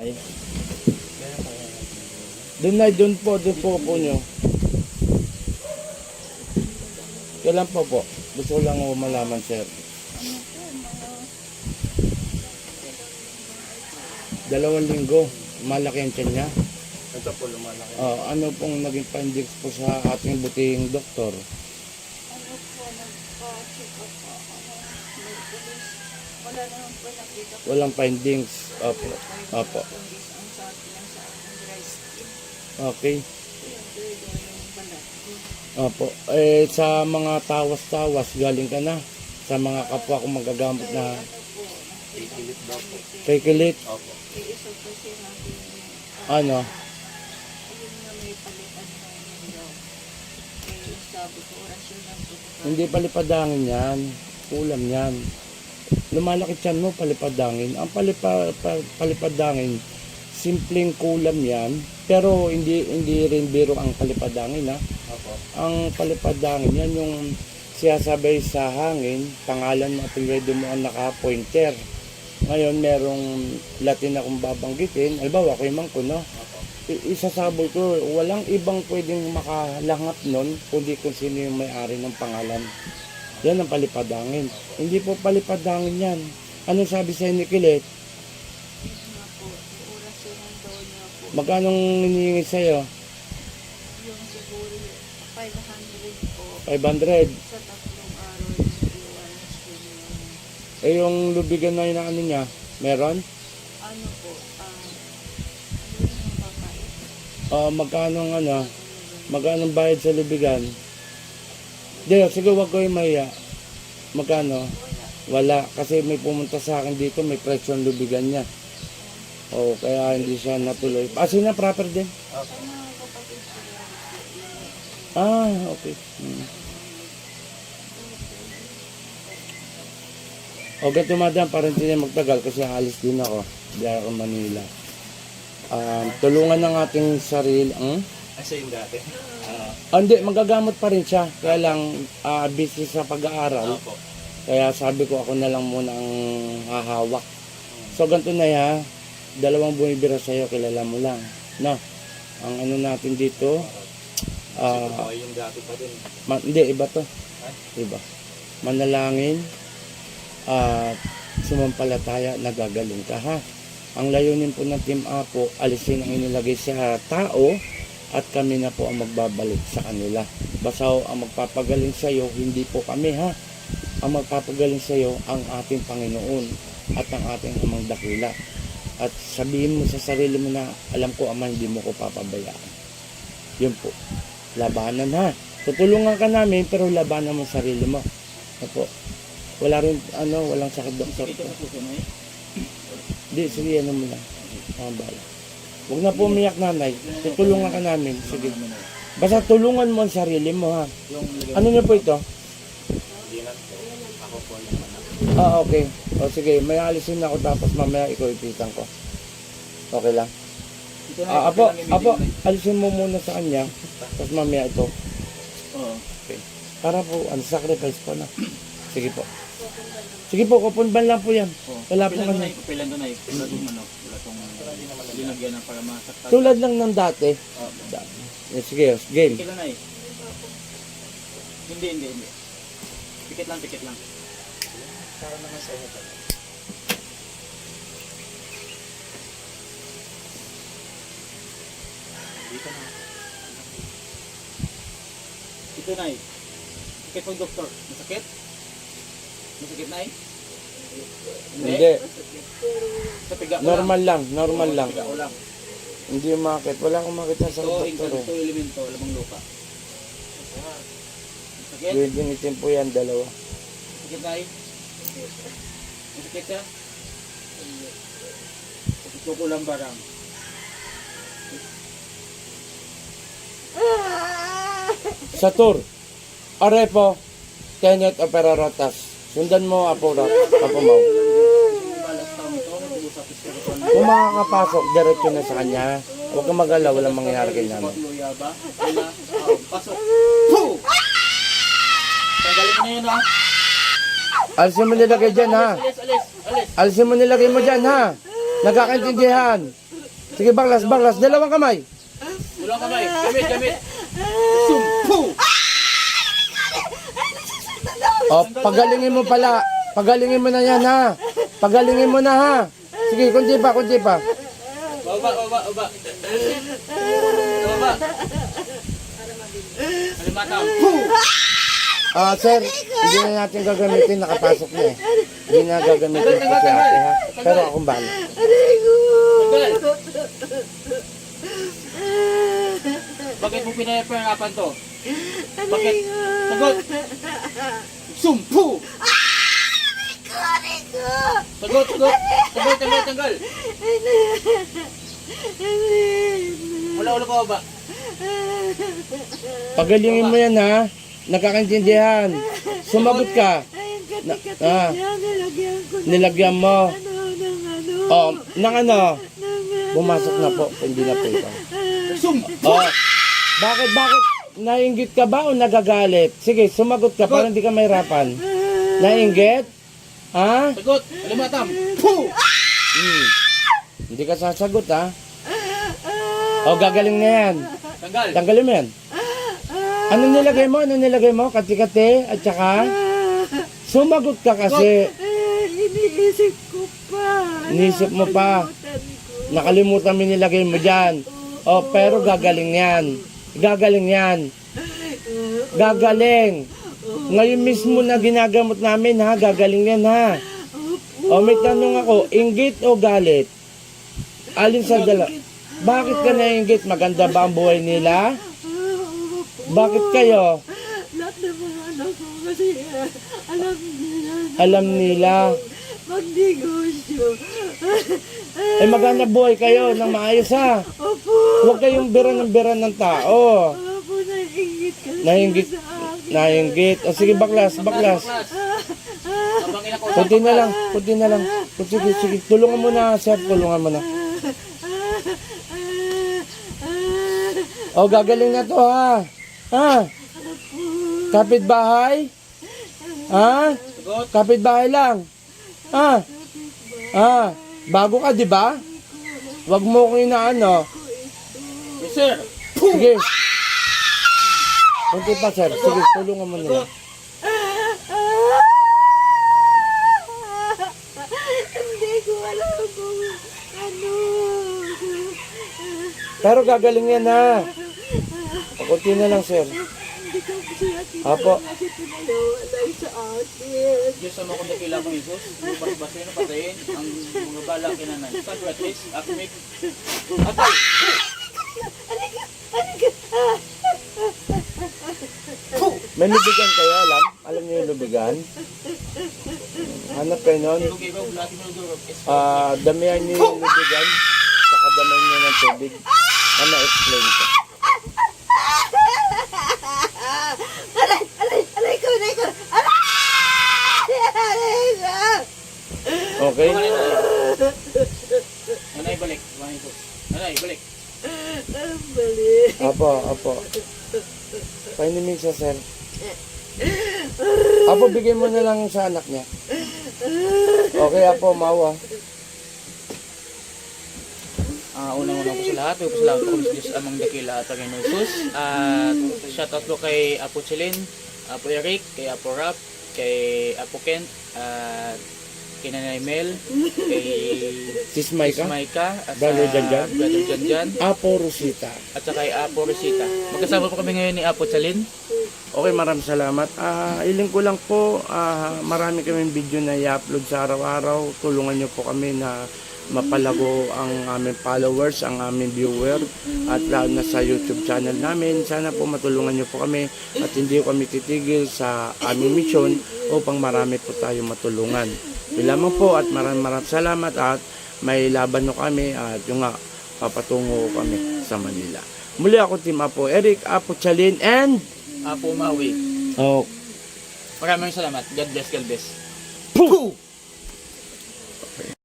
Ay. Doon na, doon po, doon po po nyo. Kailan po po? Gusto ko lang malaman, sir. Dalawang linggo. Malaki ang tiyan niya. Ito po lumalaki. Ah, ano pong naging findings po sa ating butihing doktor? Ano po, nagpa-check up po ako. May pulis. Wala naman po nakita po. Walang findings. Opo. Opo. Okay. Opo. Eh, sa mga tawas-tawas, galing ka na. Sa mga kapwa ko magagamot na po, Ikilit daw po. kay kilit. Opo. Ano? Hindi palipadangin yan. Kulam yan. Lumalaki tiyan mo, palipadangin. Ang palipa, pa, palipadangin, simpleng kulam yan. Pero hindi hindi rin biro ang palipadangin ha. Opo. Ang palipadangin yan yung siyasabay sa hangin, pangalan mo at pwede mo ang naka-pointer. Ngayon, merong Latin akong babanggitin. Halimbawa, ako yung mangko, no? Opo. I- isasabol ko, walang ibang pwedeng makalangap nun, kundi kung sino yung may-ari ng pangalan. Yan ang palipadangin. Hindi po palipadangin yan. Ano sabi sa ni po. Magkano hinihingi sa'yo? Yung siguro 500 po 500. sa tatlong araw yung Eh yung lubigan na yun ano niya, meron? ano po, ah, ano yung babae? Uh, magkano ang ano? Magkano bayad sa lubigan? Di, sige wag ko yung mahiya. Magkano? Wala. Kasi may pumunta sa akin dito, may presyo ang lubigan niya. Oo, kaya hindi siya natuloy. Ah, sino proper din? Yung Ah, okay. Hmm. O ganito madam, parang hindi na magtagal kasi alis din ako. Biya ako Manila. Ah, tulungan ng ating sarili. Hmm? Asa yung dati? Ah, hindi, magagamot pa rin siya. Kaya lang, ah, busy sa pag-aaral. Opo. Kaya sabi ko ako na lang muna ang hahawak. So ganito na ya, dalawang bumibira sa'yo, kilala mo lang. No? Ang ano natin dito, ah, Ito yung dati pa din. Ma- hindi, iba to. Iba. Manalangin at sumampalataya na gagaling ka ha. Ang layunin po ng Team Apo, alisin ang inilagay sa tao at kami na po ang magbabalik sa kanila. Basta ho, ang magpapagaling sa iyo, hindi po kami ha. Ang magpapagaling sa iyo, ang ating Panginoon at ang ating amang dakila. At sabihin mo sa sarili mo na, alam ko ama, hindi mo ko papabayaan. Yun po labanan ha. Tutulungan ka namin pero labanan mo sarili mo. Opo. Wala rin ano, walang sakit doktor. Ito na po ito na eh. Di, sige ano mo lang. Ang bala. Huwag na po umiyak nanay. Tutulungan ka namin. Sige. Basta tulungan mo ang sarili mo ha. Ano niyo po ito? Ah, okay. O sige, may alisin ako tapos mamaya ikaw ipitan ko. Okay lang. Na, Ah, apo, apo, alisin mo muna sa kanya. Tapos mamaya ito. na- Oo. Para po, ano, sacrifice po na. Sige po. Sige po, kupunban lang po yan. Oo. Wala po Pilan ano. doon ay, pilan doon ay. Wala tong ano. Linagyan ng para masaktan. Tulad lang ng dati. Opo. Dati. Eh, sige, game. Kailan na eh? Hindi, hindi, hindi. Pikit lang, pikit lang. Para naman sa inyo. Dito na. Ito na eh. Sakit po doktor. Masakit? Masakit na eh? Hindi. Sa piga ko Normal lang, normal lang. Sa piga ko lang. Hindi umakit. Wala akong makita sa Ito, doktor ito, eh. ito elemento, lamang lupa. Masakit? Pwedeng itim po yan, dalawa. Sakit eh? Masakit siya? Ito ko lang barang. Sa tour, Arepo, Tenet Operarotas. Sundan mo, Apo, Ra- Apo Mau. Kung makakapasok, diretso na sa kanya. Huwag kang mag-alala, walang mangyayari kay namin. Pasok. Puh! Tanggalin mo na yun ha. Alisin mo nilagay dyan, ha? Alis, alis, alis. Alisin mo nilagay mo dyan, ha? Nagkakaintindihan. Sige, baklas, baklas. Dalawang kamay. Ulang kamay. Gamit, gamit. Sumpu! O, pagalingin mo pala. Pagalingin mo na yan, ha? Pagalingin mo na, ha? Sige, kunti pa, kunti pa. Baba, baba, baba. Baba. Alimatang. Ah, sir, hindi na natin gagamitin. Nakapasok na eh. Hindi na gagamitin po si ate, ha? Pero akong bahala. Tanggal. Bakit mo pinapahirapan to? Bakit? Sagot! Sumpu! Sagot, sagot! Tanggal, tanggal, tanggal! Wala, wala pa ba? Pagalingin mo yan, ha? Nakakaintindihan. Sumagot ka. Na, ah, Nilagyan ko nilagyan mo. ano ng ano. Oh, nang ano? Bumasok na po. Hindi na po ito. Sum! Oh, bakit, bakit? Nainggit ka ba o nagagalit? Sige, sumagot ka para hindi ka mahirapan. Nainggit? Ha? Sagot! Alimatang! Puh! Hmm. Hindi ka sasagot, ha? O, gagaling na yan. Tanggal! Tanggalin mo yan. Ano nilagay mo? Ano nilagay mo? Kati-kati? At saka? Sumagot ka kasi. Iniisip ko pa. Iniisip mo pa. Nakalimutan mo nilagay mo dyan. O, pero gagaling yan. Gagaling yan. Gagaling. Ngayon mismo na ginagamot namin ha, gagaling yan ha. O may tanong ako, inggit o galit? Alin sa dala? Bakit ka nainggit? Maganda ba ang buhay nila? Bakit kayo? Lahat ng mga anak ko kasi eh, alam nila Alam nila. magnegosyo. Eh maganda buhay kayo ng maayos ha. Opo. Huwag kayong bira ng bira ng tao. Opo, naiingit ka Nainggit, sa akin. nainggit. O sige, baklas, baklas. Kunti na lang, kunti na lang. Sige, sige. Tulungan mo na, sir. Tulungan mo na. O, gagaling na to, ha? Ha? Kapit bahay? Ha? Sagot! Kapit bahay lang. Ha? Ha? Bago ka, di ba? Huwag mo kong inaano. Yes, sir! Sige. Kunti pa, sir. Sige, tulungan mo nila. Hindi ko alam kung ano. Pero gagaling yan, ha? Kunti na lang, sir. Hindi ko siya Apo. kasi pinalawalay sa akin. Diyos sa mga kundakila kong Isus, bas-basin na patayin ang mga bala kinanay. Socrates, Akmik, Atay! May lubigan kayo, alam? Alam niyo yung lubigan? Hanap kayo nun? Ah, damihan niyo yung lubigan, saka damihan niyo ng tubig. Ano, explain ko. Aray! Aray! Aray ko! Aray ko! Aray! Aray ko! Okay? Nanay, balik. Kumain ko. Nanay, balik. Balik. Apo, apo. Painimin siya, sir. Apo, bigay mo na lang sa anak niya. Okay, apo, mawa. Ah, unang-unang po sa lahat, po sa lahat po sa Diyos amang dakila at Panginoon Jesus. At shoutout po kay Apo Chilin, Apo Eric, kay Apo Rap, kay Apo Kent, at kay Nanay Mel, kay Sis Maika, Maika, at Brother sa Janjan. Brother Janjan, Apo Rosita. at saka kay Apo Rosita. Magkasama po kami ngayon ni Apo Chalin. Okay, maraming salamat. Ah, iling ko lang po, ah, marami kaming video na i-upload sa araw-araw. Tulungan niyo po kami na mapalago ang aming followers, ang aming viewer, at lalo na sa YouTube channel namin. Sana po matulungan niyo po kami at hindi kami titigil sa aming mission upang marami po tayo matulungan. Yun lamang po at maraming maraming salamat at may laban no kami at yung nga, papatungo kami sa Manila. Muli ako, Team Apo Eric, Apo Chalin, and... Apo Maui. Oh, Maraming salamat. God bless, God bless. Pooh!